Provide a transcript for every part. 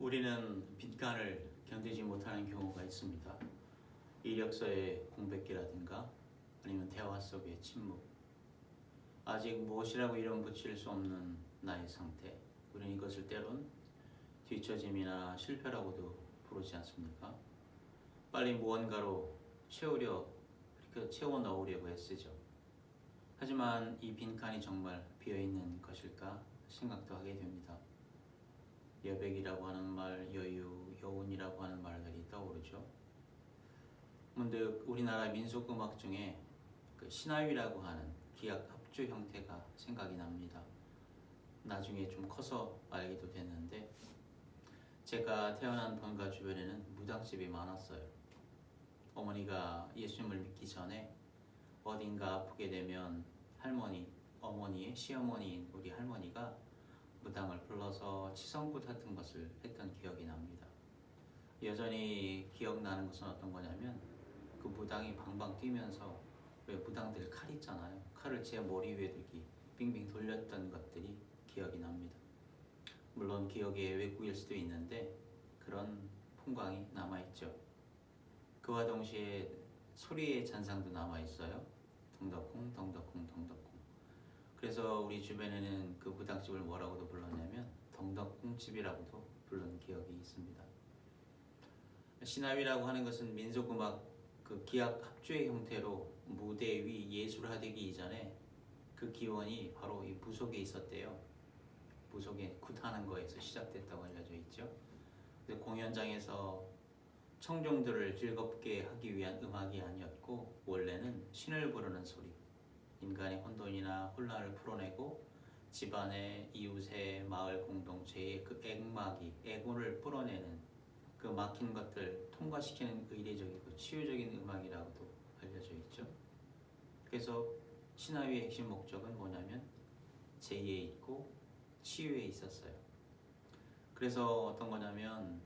우리는 빈칸을 견디지 못하는 경우가 있습니다. 이력서의 공백기라든가 아니면 대화 속의 침묵 아직 무엇이라고 이름 붙일 수 없는 나의 상태 우리는 이것을 때론 뒤처짐이나 실패라고도 부르지 않습니까? 빨리 무언가로 채우려 그 채워 넣으려고 애쓰죠. 하지만 이 빈칸이 정말 비어 있는 것일까 생각도 하게 됩니다. 여백이라고 하는 말, 여유, 여운이라고 하는 말들이 떠오르죠. 문득 우리나라 민속 음악 중에 그 신화위라고 하는 기악 합주 형태가 생각이 납니다. 나중에 좀 커서 알게도 됐는데 제가 태어난 본가 주변에는 무당집이 많았어요. 어머니가 예수님을 믿기 전에 어딘가 아프게 되면 할머니, 어머니의 시어머니인 우리 할머니가 무당을 불러서 치성굿 같은 것을 했던 기억이 납니다. 여전히 기억나는 것은 어떤 거냐면 그 무당이 방방 뛰면서 왜 무당들 칼 있잖아요. 칼을 제 머리 위에 들기 빙빙 돌렸던 것들이 기억이 납니다. 물론 기억의 왜곡일 수도 있는데 그런 풍광이 남아있죠. 그와 동시에 소리의 잔상도 남아있어요. 덩덕콩 덩덕콩 덩덕콩 그래서 우리 주변에는 그 무당집을 뭐라고도 불렀냐면 덩덕콩집이라고도 부른 기억이 있습니다. 신화위라고 하는 것은 민속음악 그 기악 합주의 형태로 무대 위 예술화되기 이전에 그 기원이 바로 이 부속에 있었대요. 부속에 굿하는 거에서 시작됐다고 알려져 있죠. 공연장에서 청중들을 즐겁게 하기 위한 음악이 아니었고 원래는 신을 부르는 소리, 인간의 혼돈이나 혼란을 풀어내고 집안의 이웃의 마을 공동체의 그 액막이 애군을 풀어내는 그 막힌 것들 통과시키는 의례적이고 치유적인 음악이라고도 알려져 있죠. 그래서 신화위의 핵심 목적은 뭐냐면 제의에 있고 치유에 있었어요. 그래서 어떤 거냐면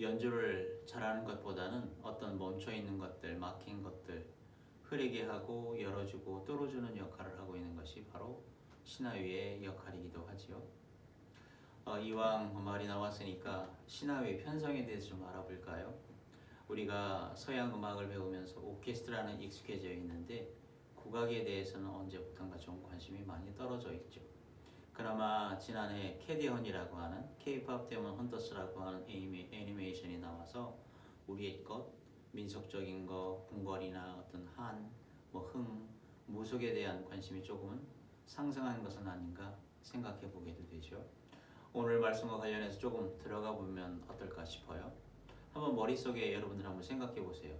연주를 잘하는 것보다는 어떤 멈춰 있는 것들, 막힌 것들 흐리게 하고 열어주고 뚫어주는 역할을 하고 있는 것이 바로 신화위의 역할이기도 하지요. 어, 이왕 말이 나왔으니까 신화위 편성에 대해서 좀 알아볼까요? 우리가 서양 음악을 배우면서 오케스트라는 익숙해져 있는데 국악에 대해서는 언제부턴가 좀 관심이 많이 떨어져 있죠. 그나마 지난해 캐디언이라고 하는 K-팝 데몬 헌터스라고 하는 애니메, 애니메이션이 나와서 우리의 것, 민속적인 거, 궁궐이나 어떤 한, 뭐 흥, 무속에 대한 관심이 조금은 상승한 것은 아닌가 생각해 보게도 되죠. 오늘 말씀과 관련해서 조금 들어가 보면 어떨까 싶어요. 한번 머릿속에 여러분들 한번 생각해 보세요.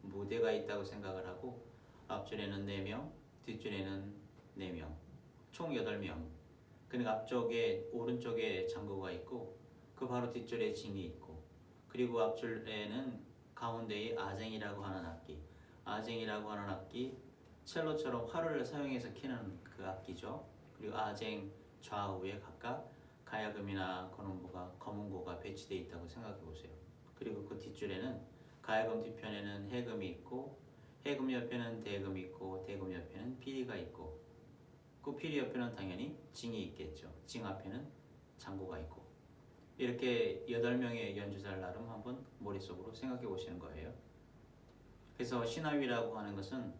무대가 있다고 생각을 하고 앞줄에는 4명, 뒷줄에는 4명, 총 8명. 그러니까 앞쪽에 오른쪽에 장구가 있고 그 바로 뒷줄에 징이 있고 그리고 앞줄에는 가운데에 아쟁이라고 하는 악기. 아쟁이라고 하는 악기 첼로처럼 활을 사용해서 키는 그 악기죠. 그리고 아쟁 좌우에 각각 가야금이나 건음보가 검은고가 배치되어 있다고 생각해 보세요. 그리고 그 뒷줄에는 가야금 뒤편에는 해금이 있고 해금 옆에는 대금이 있고 대금 옆에는 피리가 있고 그 피리 옆에는 당연히 징이 있겠죠. 징 앞에는 장고가 있고 이렇게 여덟 명의 연주자를 나름 한번 머릿속으로 생각해 보시는 거예요. 그래서 신화위라고 하는 것은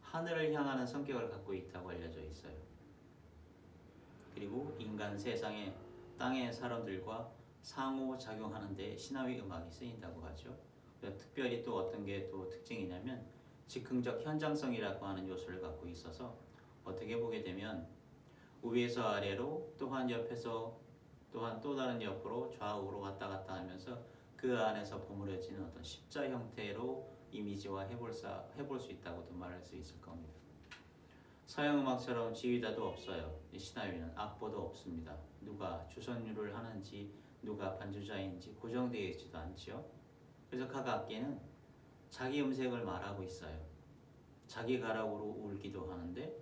하늘을 향하는 성격을 갖고 있다고 알려져 있어요. 그리고 인간 세상에 땅의 사람들과 상호 작용하는 데 신화위 음악이 쓰인다고 하죠. 특별히 또 어떤 게 또 특징이냐면 즉흥적 현장성이라고 하는 요소를 갖고 있어서 어떻게 보게 되면 위에서 아래로 또한 옆에서 또한 또 다른 옆으로 좌우로 왔다 갔다 하면서 그 안에서 버무려지는 어떤 십자 형태로 이미지화 해볼, 사, 해볼 수 있다고도 말할 수 있을 겁니다. 서양 음악처럼 지휘자도 없어요. 신화위는 악보도 없습니다. 누가 주선율을 하는지 누가 반주자인지 고정되어 있지도 않지요. 그래서 각 악기는 자기 음색을 말하고 있어요. 자기 가락으로 울기도 하는데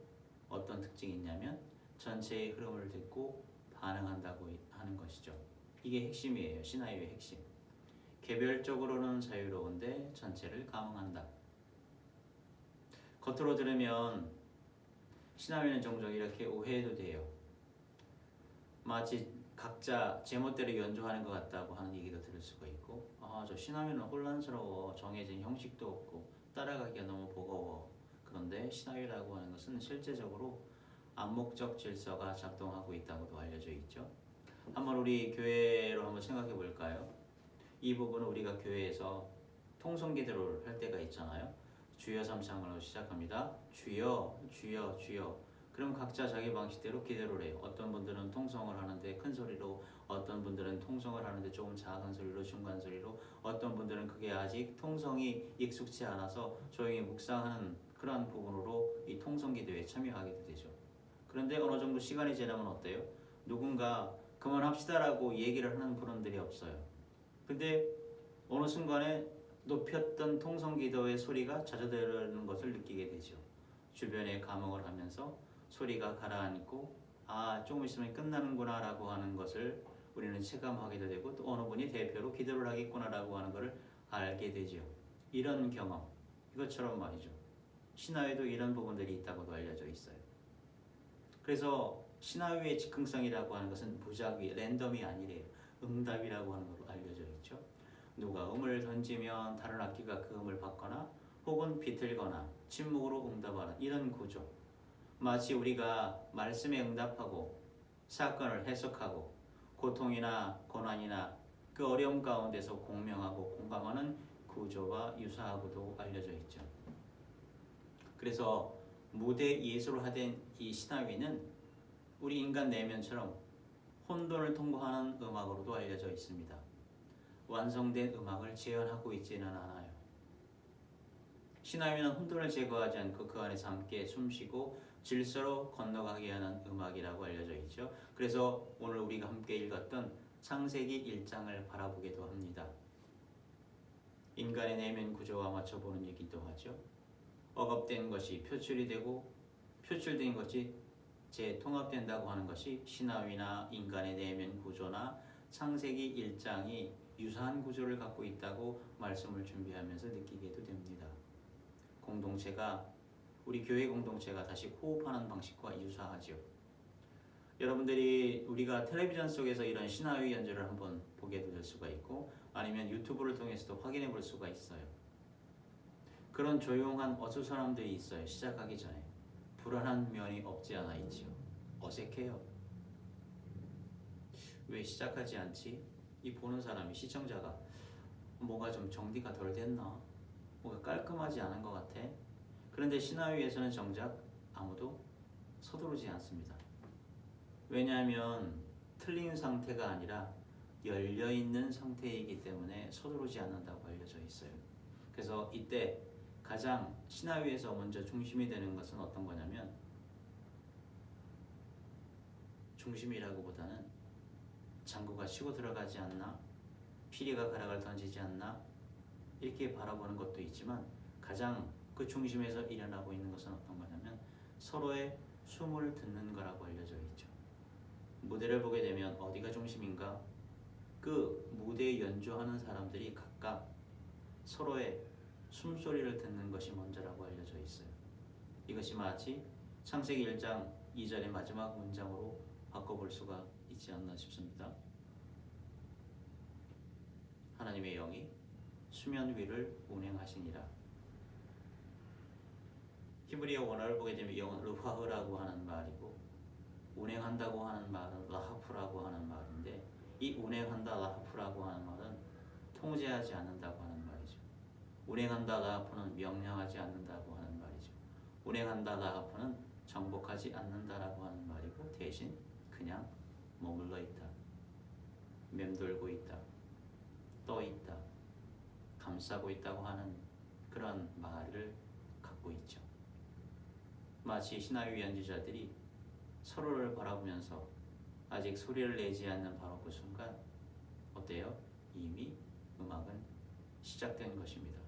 어떤 특징이 있냐면 전체의 흐름을 듣고 반응한다고 하는 것이죠. 이게 핵심이에요. 신화의 핵심. 개별적으로는 자유로운데 전체를 감흥한다. 겉으로 들으면 신화위는 종종 이렇게 오해해도 돼요. 마치 각자 제멋대로 연주하는 것 같다고 하는 얘기도 들을 수가 있고 아 저 신하위는 혼란스러워 정해진 형식도 없고 따라가기가 너무 버거워 그런데 신하위라고 하는 것은 실제적으로 암묵적 질서가 작동하고 있다고도 알려져 있죠. 한번 우리 교회로 한번 생각해 볼까요? 이 부분은 우리가 교회에서 통성기도를 할 때가 있잖아요. 주여 삼창으로 시작합니다. 주여 주여 주여. 그럼 각자 자기 방식대로 기도를 해요. 어떤 분들은 통성을 하는데 큰 소리로, 어떤 분들은 통성을 하는데 조금 작은 소리로, 중간 소리로, 어떤 분들은 그게 아직 통성이 익숙치 않아서 조용히 묵상하는 그러한 부분으로 이 통성 기도에 참여하게 되죠. 그런데 어느 정도 시간이 지나면 어때요? 누군가 그만합시다라고 얘기를 하는 분들이 없어요. 근데 어느 순간에 높였던 통성 기도의 소리가 잦아드는 것을 느끼게 되죠. 주변에 감흥을 하면서 소리가 가라앉고 아 조금 있으면 끝나는구나라고 하는 것을 우리는 체감하게 되고 또 어느 분이 대표로 기도를 하겠구나라고 하는 것을 알게 되죠. 이런 경험 이것처럼 말이죠. 신화에도 이런 부분들이 있다고도 알려져 있어요. 그래서 신화의 즉흥성이라고 하는 것은 무작위 랜덤이 아니래요. 응답이라고 하는 걸로 알려져 있죠. 누가 음을 던지면 다른 악기가 그 음을 받거나 혹은 비틀거나 침묵으로 응답하는 이런 구조. 마치 우리가 말씀에 응답하고 사건을 해석하고 고통이나 고난이나 그 어려움 가운데서 공명하고 공감하는 구조와 유사하고도 알려져 있죠. 그래서 무대 하던 이 신화위는 우리 인간 내면처럼 혼돈을 통과하는 음악으로도 알려져 있습니다. 완성된 음악을 재현하고 있지는 않아요. 신화위는 혼돈을 제거하지 않고 그 안에서 함께 숨쉬고 질서로 건너가게 하는 음악이라고 알려져 있죠. 그래서 오늘 우리가 함께 읽었던 창세기 1장을 바라보기도 합니다. 인간의 내면 구조와 맞춰보는 얘기도 하죠. 억압된 것이 표출이 되고 표출된 것이 재통합된다고 하는 것이 신화위나 인간의 내면 구조나 창세기 1장이 유사한 구조를 갖고 있다고 말씀을 준비하면서 느끼게도 됩니다. 공동체가 우리 교회 공동체가 다시 호흡하는 방식과 유사하죠. 여러분들이 우리가 텔레비전 속에서 이런 신화위 연주를 한번 보게 될 수가 있고 아니면 유튜브를 통해서도 확인해 볼 수가 있어요. 그런 조용한 어수선함들이 있어요. 시작하기 전에 불안한 면이 없지 않아 있지요. 어색해요. 왜 시작하지 않지? 이 보는 사람이 시청자가 뭐가 좀 정리가 덜 됐나? 뭐가 깔끔하지 않은 것 같아. 그런데 신화위에서는 정작 아무도 서두르지 않습니다. 왜냐하면 틀린 상태가 아니라 열려 있는 상태이기 때문에 서두르지 않는다고 알려져 있어요. 그래서 이때 가장 신화위에서 먼저 중심이 되는 것은 어떤 거냐면 중심이라고보다는 장구가 치고 들어가지 않나 피리가 가락을 던지지 않나 이렇게 바라보는 것도 있지만 가장 그 중심에서 일어나고 있는 것은 어떤 거냐면 서로의 숨을 듣는 거라고 알려져 있죠. 무대를 보게 되면 어디가 중심인가? 그 무대에 연주하는 사람들이 각각 서로의 숨소리를 듣는 것이 먼저라고 알려져 있어요. 이것이 마치 창세기 1장 2절의 마지막 문장으로 바꿔볼 수가 있지 않나 싶습니다. 하나님의 영이 수면 위를 운행하시니라. 히브리어 원어를 보게 되면 영은 르화흐라고 하는 말이고 운행한다고 하는 말은 라하프라고 하는 말인데 이 운행한다 라하프라고 하는 말은 통제하지 않는다고 하는. 운행한다 라하프는 명령하지 않는다고 하는 말이죠. 운행한다 라하프는 정복하지 않는다라고 하는 말이고 대신 그냥 머물러 있다. 맴돌고 있다. 떠 있다. 감싸고 있다고 하는 그런 말을 갖고 있죠. 마치 신화위 연주자들이 서로를 바라보면서 아직 소리를 내지 않는 바로 그 순간 어때요? 이미 음악은 시작된 것입니다.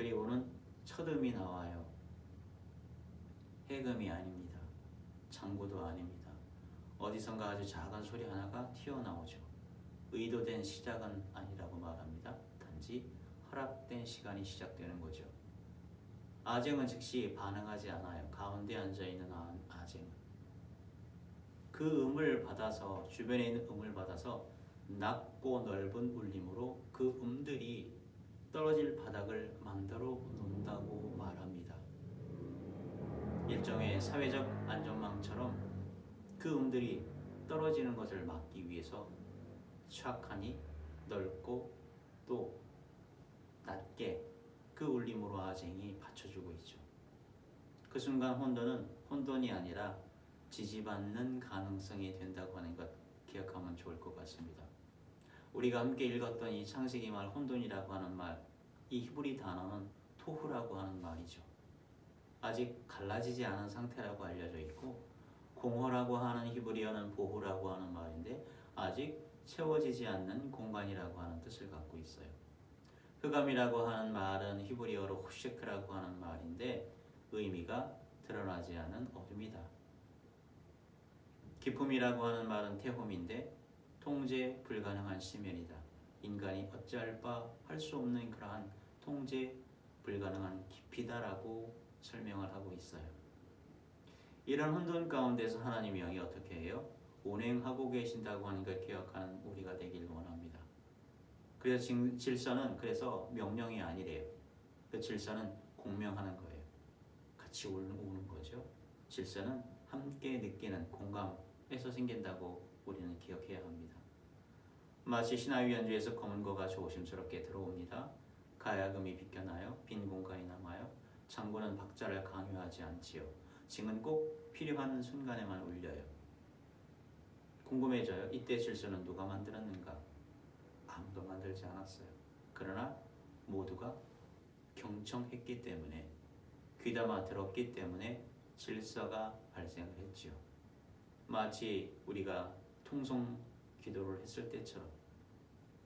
그리고는 첫음이 나와요. 해금이 아닙니다. 장구도 아닙니다. 어디선가 아주 작은 소리 하나가 튀어나오죠. 의도된 시작은 아니라고 말합니다. 단지 허락된 시간이 시작되는 거죠. 아쟁은 즉시 반응하지 않아요. 가운데 앉아 있는 아쟁은 그 음을 받아서 주변에 있는 음을 받아서 낮고 넓은 울림으로 그 음들이 떨어질 바닥을 만들어 놓는다고 말합니다. 일종의 사회적 안전망처럼 그 음들이 떨어지는 것을 막기 위해서 착하니 넓고 또 낮게 그 울림으로 아쟁이 받쳐주고 있죠. 그 순간 혼돈은 혼돈이 아니라 지지받는 가능성이 된다고 하는 것 기억하면 좋을 것 같습니다. 우리가 함께 읽었던 이 창세기 말 혼돈이라고 하는 말, 이 히브리 단어는 토후라고 하는 말이죠. 아직 갈라지지 않은 상태라고 알려져 있고 공허라고 하는 히브리어는 보후라고 하는 말인데 아직 채워지지 않는 공간이라고 하는 뜻을 갖고 있어요. 흑암이라고 하는 말은 히브리어로 호셰크라고 하는 말인데 의미가 드러나지 않은 어둠이다. 기품이라고 하는 말은 태홈인데 통제 불가능한 시면이다. 인간이 어찌할 바 할 수 없는 그러한 통제 불가능한 깊이다라고 설명을 하고 있어요. 이런 혼돈 가운데서 하나님의 영이 어떻게 해요? 운행하고 계신다고 하는 걸 기억하는 우리가 되길 원합니다. 그래서 질- 질서는 그래서 명령이 아니래요. 그 질서는 공명하는 거예요. 같이 오는 거죠. 질서는 함께 느끼는 공감에서 생긴다고 우리는 기억해야 합니다. 마치 신하위 연주에서 검은 거가 조심스럽게 들어옵니다. 가야금이 비껴나요. 빈 공간이 남아요. 장구는 박자를 강요하지 않지요. 징은 꼭 필요한 순간에만 울려요. 궁금해져요. 이때 질서는 누가 만들었는가? 아무도 만들지 않았어요. 그러나 모두가 경청했기 때문에 귀담아 들었기 때문에 질서가 발생을 했지요. 마치 우리가 통성 기도를 했을 때처럼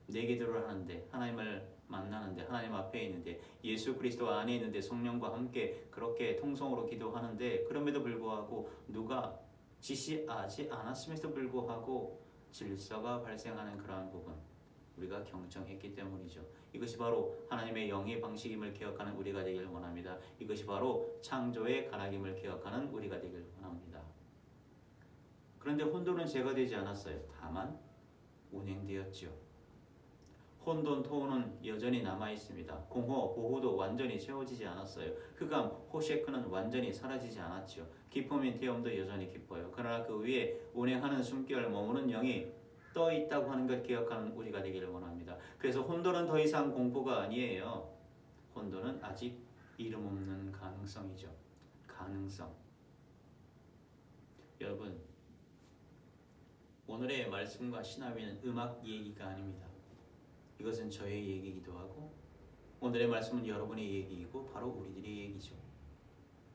내 기도를 하는데 하나님을 만나는데 하나님 앞에 있는데 예수 그리스도 안에 있는데 성령과 함께 그렇게 통성으로 기도하는데 그럼에도 불구하고 누가 지시하지 않았음에도 불구하고 질서가 발생하는 그러한 부분 우리가 경청했기 때문이죠. 이것이 바로 하나님의 영의 방식임을 기억하는 우리가 되길 원합니다. 이것이 바로 창조의 가락임을 기억하는 우리가 되길 원합니다. 그런데 혼돈은 제거되지 않았어요. 다만 운행되었지요. 혼돈 토호는 여전히 남아 있습니다. 공허 보호도 완전히 채워지지 않았어요. 흑암 호셰크는 완전히 사라지지 않았지요. 기쁨인 태엄도 여전히 기뻐요. 그러나 그 위에 운행하는 숨결 머무는 영이 떠 있다고 하는 것 기억하는 우리가 되기를 원합니다. 그래서 혼돈은 더 이상 공포가 아니에요. 혼돈은 아직 이름 없는 가능성이죠. 가능성. 여러분 오늘의 말씀과 신화위는 음악 얘기가 아닙니다. 이것은 저의 얘기이기도 하고 오늘의 말씀은 여러분의 얘기이고 바로 우리들의 얘기죠.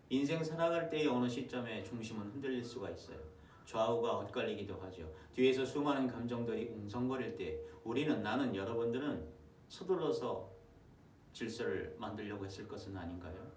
인생 살아갈 때의 어느 시점에 중심은 흔들릴 수가 있어요. 좌우가 엇갈리기도 하죠. 뒤에서 수많은 감정들이 웅성거릴 때 우리는 나는 여러분들은 서둘러서 질서를 만들려고 했을 것은 아닌가요?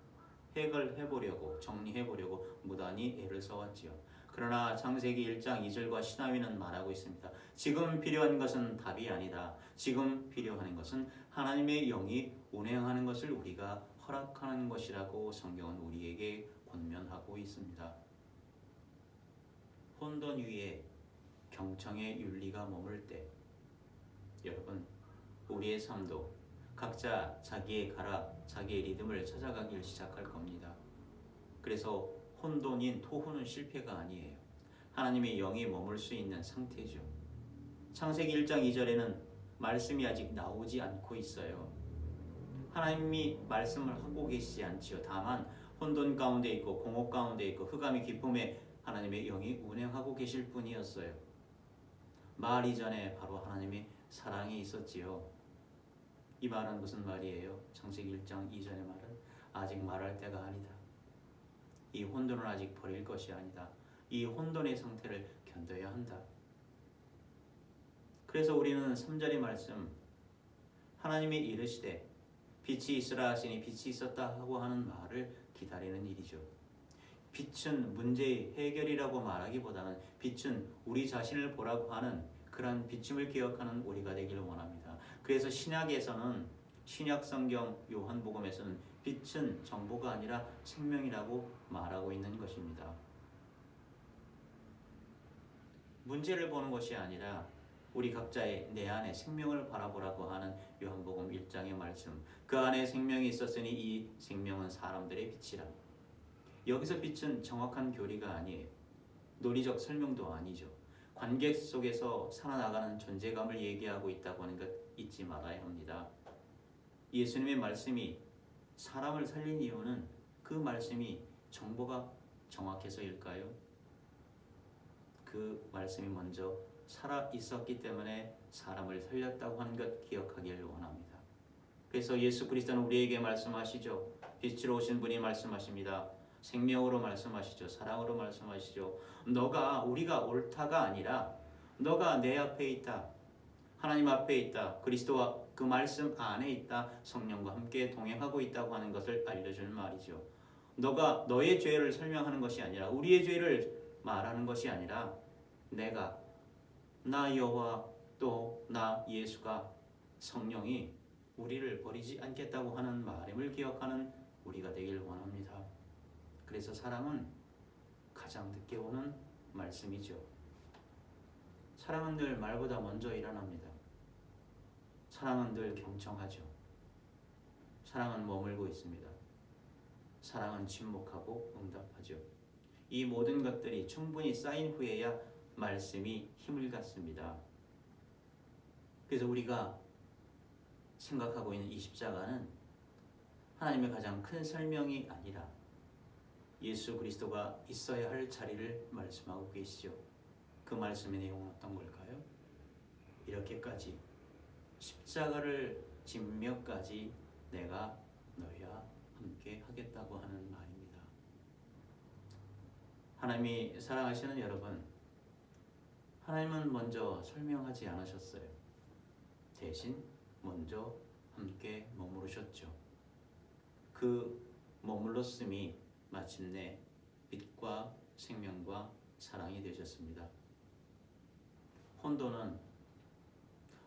해결해 보려고 정리해 보려고 무단히 애를 써왔지요. 그러나 창세기 1장 2절과 신하위는 말하고 있습니다. 지금 필요한 것은 답이 아니다. 지금 필요한 것은 하나님의 영이 운행하는 것을 우리가 허락하는 것이라고 성경은 우리에게 권면하고 있습니다. 혼돈 위에 경청의 윤리가 머물 때 여러분 우리의 삶도 각자 자기의 가락, 자기의 리듬을 찾아가길 시작할 겁니다. 그래서 혼돈인 토후는 실패가 아니에요. 하나님의 영이 머물 수 있는 상태죠. 창세기 1장 2절에는 말씀이 아직 나오지 않고 있어요. 하나님이 말씀을 하고 계시지 않지요. 다만 혼돈 가운데 있고 공허 가운데 있고 흑암의 기쁨에 하나님의 영이 운행하고 계실 뿐이었어요. 말 이전에 바로 하나님의 사랑이 있었지요. 이 말은 무슨 말이에요? 창세기 1장 2절의 말은 아직 말할 때가 아니다. 이 혼돈을 아직 버릴 것이 아니다. 이 혼돈의 상태를 견뎌야 한다. 그래서 우리는 3절의 말씀 하나님이 이르시되 빛이 있으라 하시니 빛이 있었다 하고 하는 말을 기다리는 일이죠. 빛은 문제의 해결이라고 말하기보다는 빛은 우리 자신을 보라고 하는 그러한 비침을 기억하는 우리가 되기를 원합니다. 그래서 신약에서는 신약 성경 요한복음에서는 빛은 정보가 아니라 생명이라고 말하고 있는 것입니다. 문제를 보는 것이 아니라 우리 각자의 내 안에 생명을 바라보라고 하는 요한복음 1장의 말씀. 그 안에 생명이 있었으니 이 생명은 사람들의 빛이라. 여기서 빛은 정확한 교리가 아니에요. 논리적 설명도 아니죠. 관계 속에서 살아나가는 존재감을 얘기하고 있다고 하는 것 잊지 말아야 합니다. 예수님의 말씀이 사람을 살린 이유는 그 말씀이 정보가 정확해서일까요? 그 말씀이 먼저 살아 있었기 때문에 사람을 살렸다고 하는 것 기억하기를 원합니다. 그래서 예수 그리스도는 우리에게 말씀하시죠. 빛으로 오신 분이 말씀하십니다. 생명으로 말씀하시죠. 사랑으로 말씀하시죠. 너가 우리가 옳다가 아니라 너가 내 앞에 있다. 하나님 앞에 있다. 그리스도와 그 말씀 안에 있다. 성령과 함께 동행하고 있다고 하는 것을 알려주는 말이죠. 너가 너의 죄를 설명하는 것이 아니라 우리의 죄를 말하는 것이 아니라 내가 나 여호와 또 나 예수가 성령이 우리를 버리지 않겠다고 하는 말임을 기억하는 우리가 되길 원합니다. 그래서 사랑은 가장 늦게 오는 말씀이죠. 사랑은 늘 말보다 먼저 일어납니다. 사랑은 늘 경청하죠. 사랑은 머물고 있습니다. 사랑은 침묵하고 응답하죠. 이 모든 것들이 충분히 쌓인 후에야 말씀이 힘을 갖습니다. 그래서 우리가 생각하고 있는 이 십자가는 하나님의 가장 큰 설명이 아니라 예수 그리스도가 있어야 할 자리를 말씀하고 계시죠. 그 말씀의 내용은 어떤 걸까요? 이렇게까지 십자가를 진며까지 내가 너희와 함께 하겠다고 하는 말입니다. 하나님이 사랑하시는 여러분, 하나님은 먼저 설명하지 않으셨어요. 대신 먼저 함께 머무르셨죠. 그 머물렀음이 마침내 빛과 생명과 사랑이 되셨습니다. 혼돈은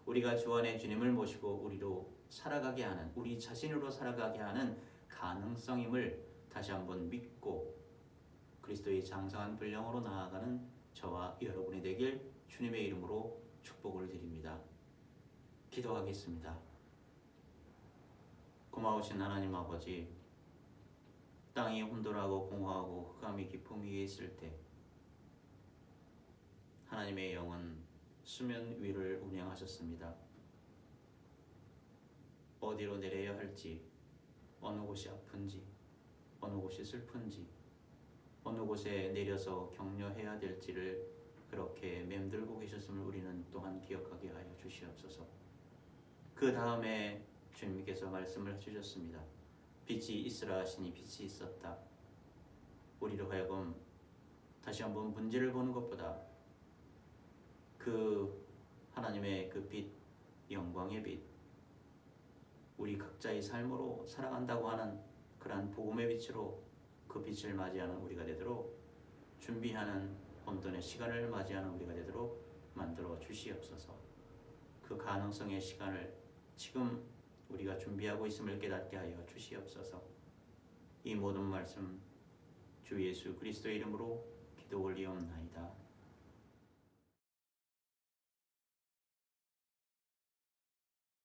우리가 주 안에 주님을 모시고 우리로 살아가게 하는 우리 자신으로 살아가게 하는 가능성임을 다시 한번 믿고 그리스도의 장성한 분량으로 나아가는 저와 여러분이 되길 주님의 이름으로 축복을 드립니다. 기도하겠습니다. 고마우신 하나님 아버지, 땅이 혼돈하고 공허하고 흑암이 깊음 위에 있을 때 하나님의 영은 수면 위를 운행하셨습니다. 어디로 내려야 할지, 어느 곳이 아픈지, 어느 곳이 슬픈지, 어느 곳에 내려서 격려해야 될지를 그렇게 맴들고 계셨음을 우리는 또한 기억하게 하여 주시옵소서. 그 다음에 주님께서 말씀을 해주셨습니다. 빛이 있으라 하시니 빛이 있었다. 우리로 하여금 다시 한번 문제를 보는 것보다 그 하나님의 그 빛, 영광의 빛, 우리 각자의 삶으로 살아간다고 하는 그러한 복음의 빛으로 그 빛을 맞이하는 우리가 되도록 준비하는 혼돈의 시간을 맞이하는 우리가 되도록 만들어 주시옵소서. 그 가능성의 시간을 지금 우리가 준비하고 있음을 깨닫게 하여 주시옵소서. 이 모든 말씀 주 예수 그리스도 이름으로 기도 올리옵나이다.